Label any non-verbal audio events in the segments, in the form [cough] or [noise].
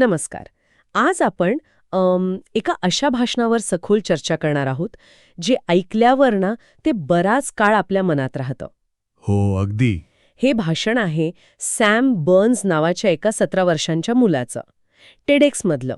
नमस्कार. आज आपण एका अशा भाषणावर सखोल चर्चा करणार आहोत जे ऐकल्यावर ना ते बराच काळ आपल्या मनात राहतं. हो अगदी. हे भाषण आहे सॅम बर्न्स नावाच्या एका सतरा वर्षांच्या मुलाचं टेडेक्समधलं.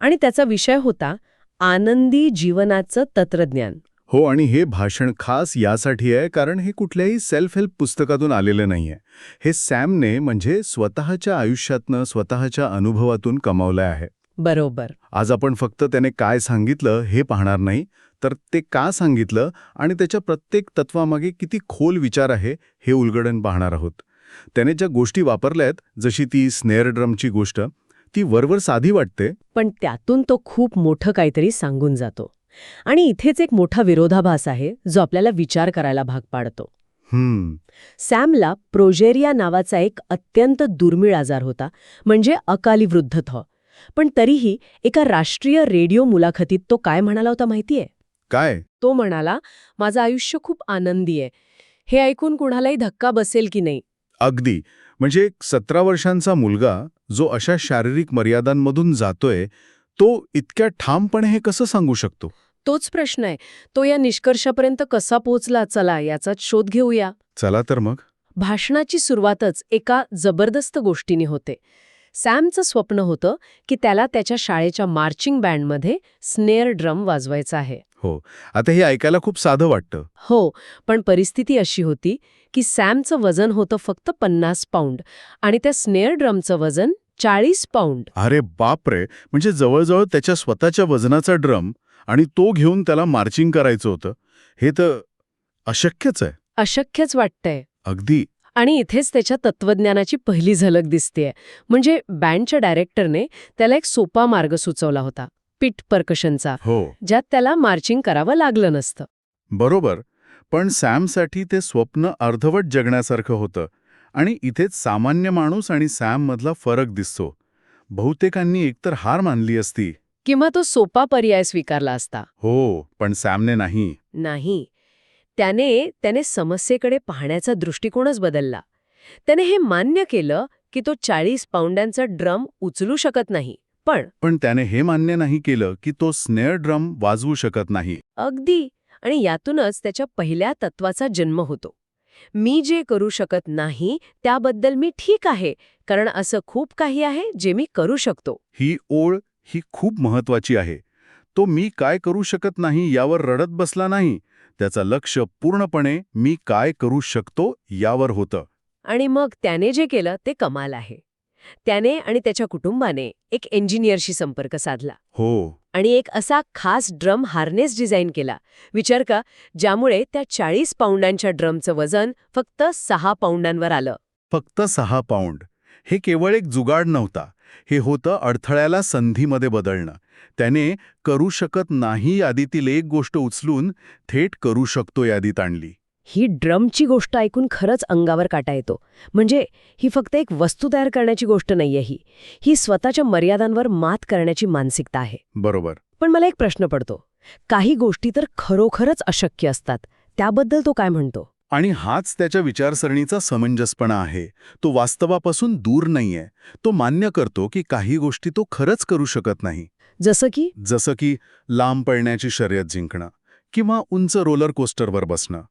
आणि त्याचा विषय होता आनंदी जीवनाचं तंत्रज्ञान. हो आणि हे भाषण खास यासाठी आहे कारण हे कुठल्याही सेल्फ हेल्प पुस्तकातून आलेलं नाहीये. हे सॅमने म्हणजे स्वतःच्या आयुष्यातनं स्वतःच्या अनुभवातून कमावलं आहे. बरोबर. आज आपण फक्त त्याने काय सांगितलं हे पाहणार नाही तर ते का सांगितलं आणि त्याच्या प्रत्येक तत्वामागे किती खोल विचार आहे हे उलगडण पाहणार आहोत. त्याने ज्या गोष्टी वापरल्या आहेत जशी ती स्नेअर ड्रमची गोष्ट ती वरवर साधी वाटते. पण त्यातून तो खूप मोठं काहीतरी सांगून जातो. आणि इथेच एक मोठा विरोधाभास आहे जो आपल्याला विचार करायला भाग पाडतो. हम्म. सॅमला प्रोजेरिया नावाचा एक अत्यंत दुर्मिळ आजार होता म्हणजे अकाली वृद्धत्व पण तरीही एका राष्ट्रीय रेडिओ मुलाखतीत तो काय म्हणाला होता माहितीये? काय? तो म्हणाला माझं आयुष्य खूप आनंदी आहे. हे ऐकून कुणालाही धक्का बसेल की नाही? अगदी. म्हणजे एक सतरा वर्षांचा मुलगा जो अशा शारीरिक मर्यादांमधून जातोय तो इतक्या ठामपणे हे कसं सांगू शकतो? तोच प्रश्न आहे. तो या निष्कर्षापर्यंत कसा पोहोचला? चला याचाच शोध घेऊया. चला तर मग. भाषणाची सुरुवातच एका जबरदस्त गोष्टीने होते. सॅमचं स्वप्न होतं की त्याला त्याच्या शाळेच्या मार्चिंग बँडमध्ये स्नेअर ड्रम वाजवायचा आहे. हो. आता हे ऐकायला खूप साधं वाटतं. हो पण परिस्थिती अशी होती की सॅमचं वजन होतं फक्त पन्नास पाऊंड आणि त्या स्नेअर ड्रमचं वजन चाळीस पाऊंड. अरे बापरे! म्हणजे जवळजवळ त्याच्या स्वतःच्या वजनाचा ड्रम आणि तो घेऊन त्याला मार्चिंग करायचं होतं. हे तर अशक्यच आहे. अशक्यच वाटतंय. अगदी. आणि इथेच त्याच्या तत्वज्ञानाची पहिली झलक दिसतेय. म्हणजे बँडच्या डायरेक्टरने त्याला एक सोपा मार्ग सुचवला होता. पिट पर्कशनचा. हो. ज्यात त्याला मार्चिंग करावं लागलं नसतं. बरोबर. पण सॅमसाठी ते स्वप्न अर्धवट जगण्यासारखं होतं. आणि इथेच सामान्य माणूस आणि सॅममधला फरक दिसतो. बहुतेकांनी एकतर हार मानली असती. किंवा तो सोपा पर्याय स्वीकारला असता. हो पण सॅमने नाही. नाही. त्याने त्याने समस्येकडे पाहण्याचा दृष्टिकोनच बदलला. त्याने हे मान्य केलं की तो चाळीस पाऊंडांचा ड्रम उचलू शकत नाही. पण पण त्याने हे मान्य नाही केलं की तो स्नेअर ड्रम वाजवू शकत नाही. अगदी. आणि यातूनच त्याच्या पहिल्या तत्वाचा जन्म होतो. मी जे करू शकत नाही त्याबद्दल मी ठीक आहे कारण असं खूप काही आहे जे मी करू शकतो. ही ओळ ही खूप महत्वाची आहे. तो मी काय करू शकत नाही यावर रडत बसला नाही. त्याचं लक्ष पूर्णपणे मी काय करू शकतो यावर होतं. आणि मग त्याने जे केलं ते कमाल आहे. त्याने आणि त्याच्या कुटुंबाने एक इंजिनियरशी संपर्क साधला. हो. आणि एक असा खास ड्रम हार्नेस डिझाईन केला. विचार का ज्यामुळे त्या चाळीस पाऊंडांच्या ड्रमचं वजन फक्त सहा पाऊंडांवर आलं. फक्त सहा पाऊंड. हे केवळ एक जुगाड नव्हता. हे होतं अडथळ्याला संधीमध्ये बदलणं. त्याने करू शकत नाही यादीतील एक गोष्ट उचलून थेट करू शकतो यादीत आणली. ही ड्रमची गोष्ट ऐकून खरंच अंगावर काटा येतो. म्हणजे ही फक्त एक वस्तू तयार करण्याची गोष्ट नाहीये ही. ही स्वतःच्या मर्यादांवर मात करण्याची मानसिकता आहे. बरोबर. पण मला एक प्रश्न पडतो. काही गोष्टी तर खरोखरच अशक्य असतात. त्याबद्दल तो काय म्हणतो? आणि हाच त्याच्या विचारसरणीचा समंजसपणा आहे. तो वास्तवापासून दूर नाहीये. तो मान्य करतो की काही गोष्टी तो खरंच करू शकत नाही. जसं की? जसं की लांब पळण्याची शर्यत जिंकणं किंवा उंच रोलर कोस्टरवर बसणं.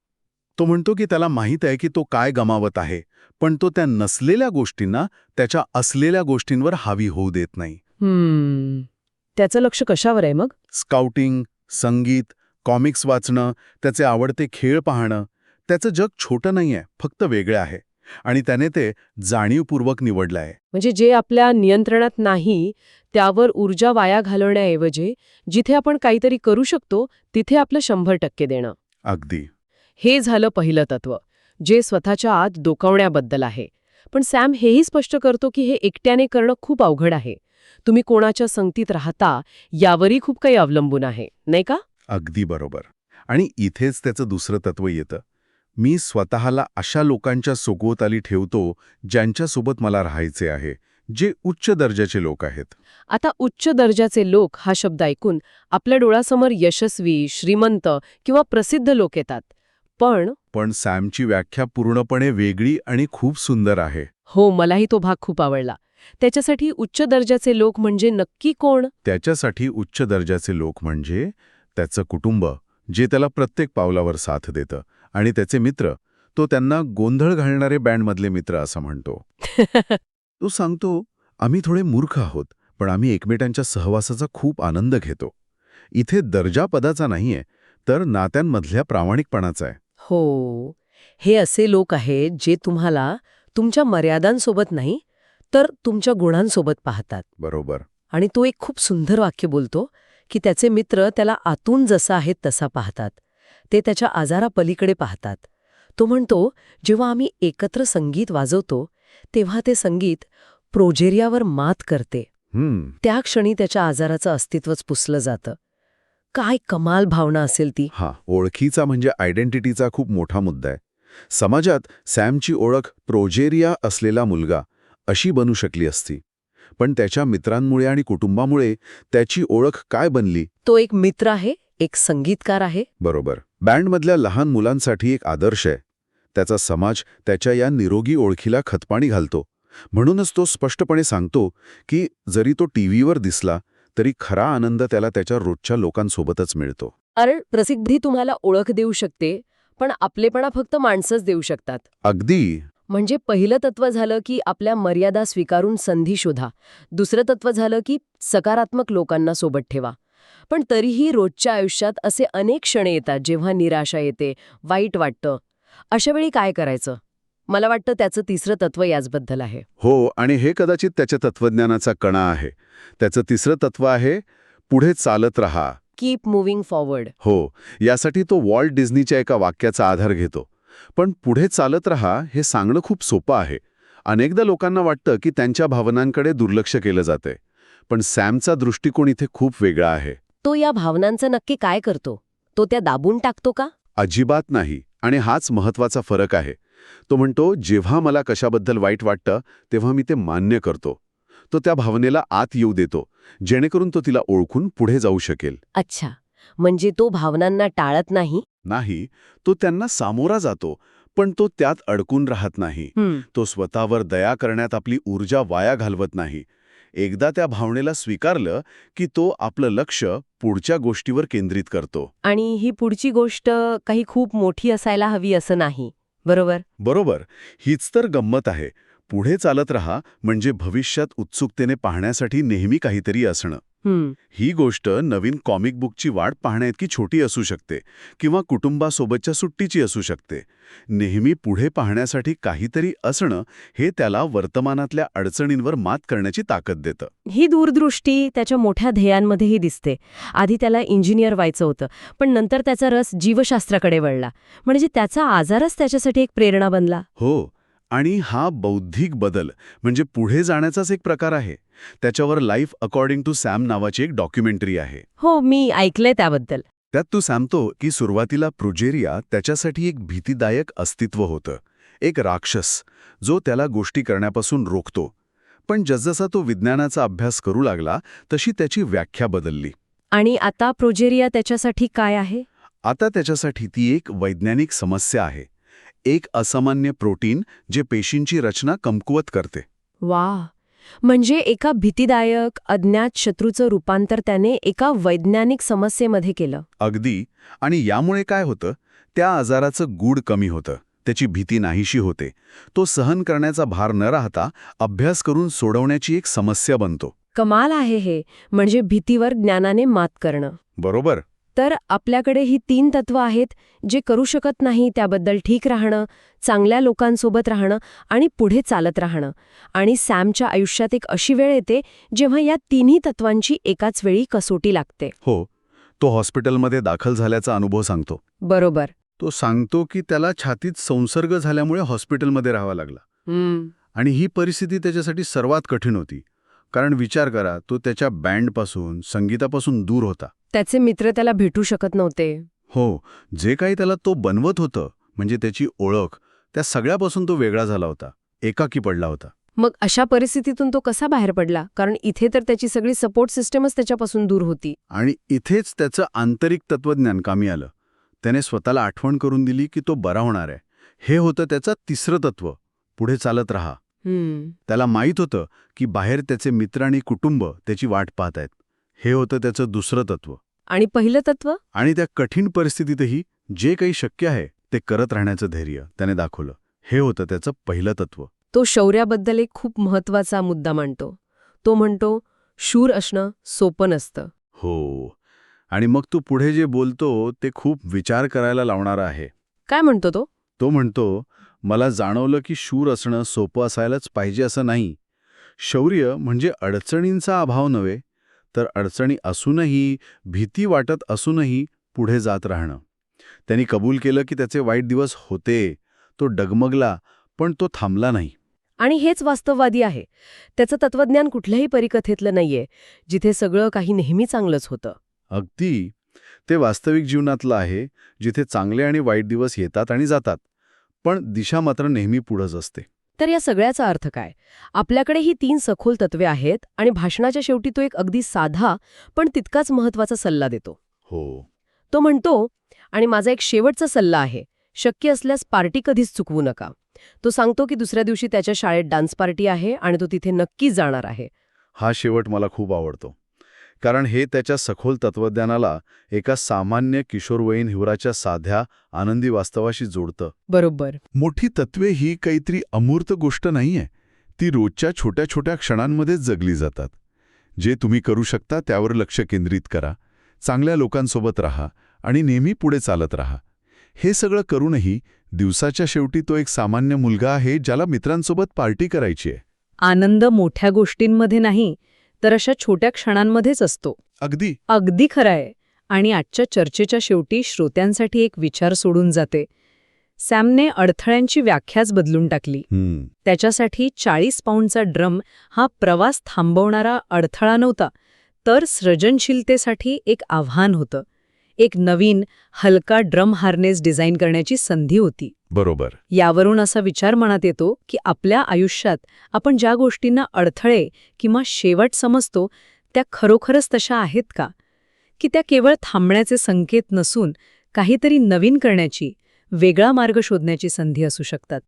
तो म्हणतो की त्याला माहीत आहे की तो काय गमावत आहे पण तो त्या नसलेल्या गोष्टींना त्याच्या असलेल्या गोष्टींवर हावी होऊ देत नाही. त्याचं लक्ष कशावर आहे मग? स्काउटिंग संगीत कॉमिक्स वाचणं त्याचे आवडते खेळ पाहणं त्याचं जग छोटं नाहीये फक्त वेगळं आहे. आणि त्याने ते जाणीवपूर्वक निवडलं आहे. म्हणजे जे आपल्या नियंत्रणात नाही त्यावर ऊर्जा वाया घालवण्याऐवजी जिथे आपण काहीतरी करू शकतो तिथे आपलं शंभर टक्के देणं. अगदी. हे झालं पहिलं तत्व जे स्वतःच्या आत डोकावण्याबद्दल आहे. पण सॅम हेही स्पष्ट करतो की हे एकट्याने करणं खूप अवघड आहे. तुम्ही कोणाच्या संगतीत राहता यावरही खूप काही अवलंबून आहे नाही का? अगदी बरोबर. आणि इथेच त्याचं दुसरं तत्व येतं. मी स्वतःला अशा लोकांच्या सोगवताली ठेवतो ज्यांच्यासोबत मला राहायचे आहे जे उच्च दर्जाचे लोक आहेत. आता उच्च दर्जाचे लोक हा शब्द ऐकून आपल्या डोळ्यासमोर यशस्वी श्रीमंत किंवा प्रसिद्ध लोक येतात. पण पण सॅमची व्याख्या पूर्णपणे वेगळी आणि खूप सुंदर आहे. हो मलाही तो भाग खूप आवडला. त्याच्यासाठी उच्च दर्जाचे लोक म्हणजे नक्की कोण? त्याच्यासाठी उच्च दर्जाचे लोक म्हणजे त्याचं कुटुंब जे त्याला प्रत्येक पावलावर साथ देतं. आणि त्याचे मित्र तो त्यांना गोंधळ घालणारे बँडमधले मित्र असं म्हणतो. [laughs] तो सांगतो आम्ही थोडे मूर्ख आहोत पण आम्ही एकमेकांच्या सहवासाचा खूप आनंद घेतो. इथे दर्जा पदाचा नाहीये तर नात्यांमधल्या प्रामाणिकपणाचा आहे. हो. हे असे लोक आहेत जे तुम्हाला तुमच्या मर्यादांसोबत नाही तर तुमच्या गुणांसोबत पाहतात. बरोबर. आणि तो एक खूप सुंदर वाक्य बोलतो की त्याचे मित्र त्याला आतून जसा आहे तसा पाहतात. ते त्याच्या आजारापलीकडे पाहतात. तो म्हणतो जेव्हा आम्ही एकत्र संगीत वाजवतो तेव्हा ते संगीत प्रोजेरियावर मात करते. हम्म. त्या क्षणी त्याच्या आजाराचं अस्तित्वच पुसलं जातं. काय कमाल भावना असेल ती. हा ओळखीचा म्हणजे आयडेंटिटीचा खूप मोठा मुद्दा आहे. समाजात सॅमची ओळख प्रोजेरिया असलेला मुलगा अशी बनू शकली असती. पण त्याच्या मित्रांमुळे आणि कुटुंबामुळे त्याची ओळख काय बनली? तो एक मित्र आहे एक संगीतकार आहे? बरोबर. बँडमधल्या लहान मुलांसाठी एक आदर्श आहे. त्याचा समाज त्याच्या या निरोगी ओळखीला खतपाणी घालतो. म्हणूनच तो स्पष्टपणे सांगतो की जरी तो टीव्हीवर दिसला तरी खरा आनंद त्याला त्याच्या रोजच्या लोकांसोबतच मिळतो. कारण प्रसिद्धी तुम्हाला ओळख देऊ शकते पण आपलेपणा फक्त माणसंच देऊ शकतात. अगदी. म्हणजे पहिलं तत्व झालं की आपल्या मर्यादा स्वीकारून संधी शोधा. दुसरं तत्व झालं की सकारात्मक लोकांना सोबत ठेवा. पण तरीही रोजच्या आयुष्यात असे अनेक क्षण येतात जेव्हा निराशा येते वाईट वाटतं. अशा वेळी काय करायचं? मला वाटतं त्याचं तिसरं तत्व याचबद्दल आहे. हो आणि हे कदाचित त्याच्या तत्वज्ञानाचा कणा आहे. त्याचं तिसरं तत्व आहे पुढे चालत रहा. कीप मुव्हिंग फॉरवर्ड हो यासाठी तो वॉल्ट डिझनीच्या एका वाक्याचा आधार घेतो. पण पुढे चालत रहा हे सांगणं खूप सोपं आहे. अनेकदा लोकांना वाटतं की त्यांच्या भावनांकडे दुर्लक्ष केलं जातंय. पण सॅमचा दृष्टिकोन इथे खूप वेगळा आहे. तो या भावनांचं नक्की काय करतो? तो त्या दाबून टाकतो का? अजिबात नाही. आणि हाच महत्त्वाचा फरक आहे. तो म्हणतो जेव्हा मला कशाबद्दल वाईट वाटतं तेव्हा मी ते मान्य करतो. तो त्या भावनेला आत येऊ देतो जेणेकरून तो तिला ओळखून पुढे जाऊ शकेल. अच्छा. म्हणजे तो भावनांना टाळत नाही? नाही. तो त्यांना सामोरा जातो पण तो त्यात अडकून राहत नाही. तो स्वतःवर दया करण्यात आपली ऊर्जा वाया घालवत नाही. एकदा त्या भावनेला स्वीकारलं की तो आपलं लक्ष पुढच्या गोष्टीवर केंद्रित करतो. आणि ही पुढची गोष्ट काही खूप मोठी असायला हवी असं नाही. बरोबर? बरोबर. हीच तर गंमत आहे. पुढे चालत रहा म्हणजे भविष्यात उत्सुकतेने पाहण्यासाठी नेहमी काहीतरी असणं. ही गोष्ट नवीन कॉमिक बुकची वाट पाहण्याइतकी छोटी असू शकते किंवा कुटुंबासोबतच्या सुट्टीची असू शकते. नेहमी पुढे पाहण्यासाठी काहीतरी असणं हे त्याला वर्तमानातल्या अडचणींवर मात करण्याची ताकद देतं. ही दूरदृष्टी त्याच्या मोठ्या ध्येयांमध्येही दिसते. आधी त्याला इंजिनियर व्हायचं होतं पण नंतर त्याचा रस जीवशास्त्राकडे वळला. म्हणजे त्याचा आजारच त्याच्यासाठी एक प्रेरणा बनला. हो आणि हा बौद्धिक बदल म्हणजे पुढे जाण्याचाच एक प्रकार आहे. त्याच्यावर लाईफ अकॉर्डिंग टू सॅम नावाची एक डॉक्युमेंटरी आहे. हो मी ऐकलंय त्याबद्दल. त्यात तू सांगतो की सुरुवातीला प्रोजेरिया त्याच्यासाठी एक भीतीदायक अस्तित्व होतं. एक राक्षस जो त्याला गोष्टी करण्यापासून रोखतो. पण जसजसा तो विज्ञानाचा अभ्यास करू लागला तशी त्याची व्याख्या बदलली. आणि आता प्रोजेरिया त्याच्यासाठी काय आहे? आता त्याच्यासाठी ती एक वैज्ञानिक समस्या आहे. एक असामान्य प्रोटीन जे पेशींची रचना कमकुवत करते. वा. म्हणजे एका भीतीदायक अज्ञात शत्रूचं रूपांतर त्याने एका वैज्ञानिक समस्येमध्ये केलं. अगदी. आणि यामुळे काय होतं? त्या आजाराचं गूढ कमी होतं. त्याची भीती नाहीशी होते. तो सहन करण्याचा भार न राहता अभ्यास करून सोडवण्याची एक समस्या बनतो. कमाल आहे हे. म्हणजे भीतीवर ज्ञानाने मात करणं. बरोबर. तर आपल्याकडे ही तीन तत्व आहेत जे करू शकत नाही त्याबद्दल ठीक राहणं चांगल्या लोकांसोबत राहणं आणि पुढे चालत राहणं. आणि सॅमच्या आयुष्यात एक अशी वेळ येते जेव्हा या तिन्ही तत्वांची एकाच वेळी कसोटी लागते. हो तो हॉस्पिटलमध्ये दाखल झाल्याचा अनुभव सांगतो. बरोबर. तो सांगतो की त्याला छातीत संसर्ग झाल्यामुळे हॉस्पिटलमध्ये राहावं लागला. आणि ही परिस्थिती त्याच्यासाठी सर्वात कठीण होती. कारण विचार करा तो त्याच्या बँडपासून संगीतापासून दूर होता. त्याचे मित्र त्याला भेटू शकत नव्हते. हो जे काही त्याला तो बनवत होतं म्हणजे त्याची ओळख त्या सगळ्यापासून तो वेगळा झाला होता एकाकी पडला होता. मग अशा परिस्थितीतून तो कसा बाहेर पडला? कारण इथे तर त्याची सगळी सपोर्ट सिस्टमच त्याच्यापासून दूर होती. आणि इथेच त्याचं आंतरिक तत्वज्ञान कामी आलं. त्याने स्वतःला आठवण करून दिली की तो बरा होणार आहे. हे होतं त्याचं तिसरं तत्व. पुढे चालत राहा. त्याला माहीत होतं की बाहेर त्याचे मित्र आणि कुटुंब त्याची वाट पाहत आहेत. हे होतं त्याचं दुसरं तत्व. आणि पहिलं तत्व? आणि त्या कठीण परिस्थितीतही जे काही शक्य आहे ते करत राहण्याचं धैर्य त्याने दाखवलं. हे होतं त्याचं पहिलं तत्व. तो शौर्याबद्दल एक खूप महत्त्वाचा मुद्दा मांडतो. तो म्हणतो शूर असणं सोपं नसतं. हो. आणि मग तू पुढे जे बोलतो ते खूप विचार करायला लावणारं आहे. काय म्हणतो तो? तो म्हणतो मला जाणवलं की शूर असणं सोपं असायलाच पाहिजे असं नाही. शौर्य म्हणजे अडचणींचा अभाव नव्हे तर अडचणी असूनही भीती वाटत असूनही पुढे जात राहणं. त्यांनी कबूल केलं की त्याचे वाईट दिवस होते तो डगमगला पण तो थांबला नाही. आणि हेच वास्तववादी आहे. त्याचं तत्वज्ञान कुठल्याही परिकथेतलं नाहीये जिथे सगळं काही नेहमी चांगलंच होतं. अगदी. ते वास्तविक जीवनातलं आहे जिथे चांगले आणि वाईट दिवस येतात आणि जातात. पण दिशा मात्र नेहमी पुढंच असते. तर या सगळ्याचा अर्थ काय? आपल्याकडे ही तीन सखोल तत्वे आहेत आणि भाषणाच्या शेवटी तो एक अगदी साधा पण तितकाच महत्त्वाचा सल्ला देतो. हो. तो म्हणतो आणि माझा एक शेवटचा सल्ला आहे शक्य असल्यास पार्टी कधीच चुकवू नका तो सांगतो की दुसऱ्या दिवशी त्याच्या शाळेत डान्स पार्टी आहे आणि तो तिथे नक्की जाणार आहे. हा शेवट मला खूप आवडतो. कारण हे त्याच्या सखोल तत्वज्ञानाला एका सामान्य किशोरवयीन हिवराच्या साध्या आनंदी वास्तवाशी जोडतं. बरोबर. मोठी तत्वे ही काहीतरी अमूर्त गोष्ट नाहीये. ती रोजच्या छोट्या छोट्या क्षणांमध्येच जगली जातात. जे तुम्ही करू शकता त्यावर लक्ष केंद्रित करा. चांगल्या लोकांसोबत राहा आणि नेहमी पुढे चालत राहा. हे सगळं करूनही दिवसाच्या शेवटी तो एक सामान्य मुलगा आहे ज्याला मित्रांसोबत पार्टी करायची आहे. आनंद मोठ्या गोष्टींमध्ये नाही तर अशा छोट्या क्षणांमध्येच असतो. अगदी. अगदी खरं आहे आणि आजच्या चर्चेच्या शेवटी श्रोत्यांसाठी एक विचार सोडून जाते. सॅमने अडथळ्यांची व्याख्याच बदलून टाकली. त्याच्यासाठी चाळीस पाऊंडचा ड्रम हा प्रवास थांबवणारा अडथळा नव्हता तर सृजनशीलतेसाठी एक आव्हान होतं. एक नवीन हलका ड्रम हार्नेस डिझाईन करण्याची संधी होती. बरोबर. यावरून असा विचार मनात येतो की आपल्या आयुष्यात आपण ज्या गोष्टींना अडथळे किंवा शेवट समजतो त्या खरोखरच तशा आहेत का? की त्या केवळ थांबण्याचे संकेत नसून काहीतरी नवीन करण्याची वेगळा मार्ग शोधण्याची संधी असू शकतात?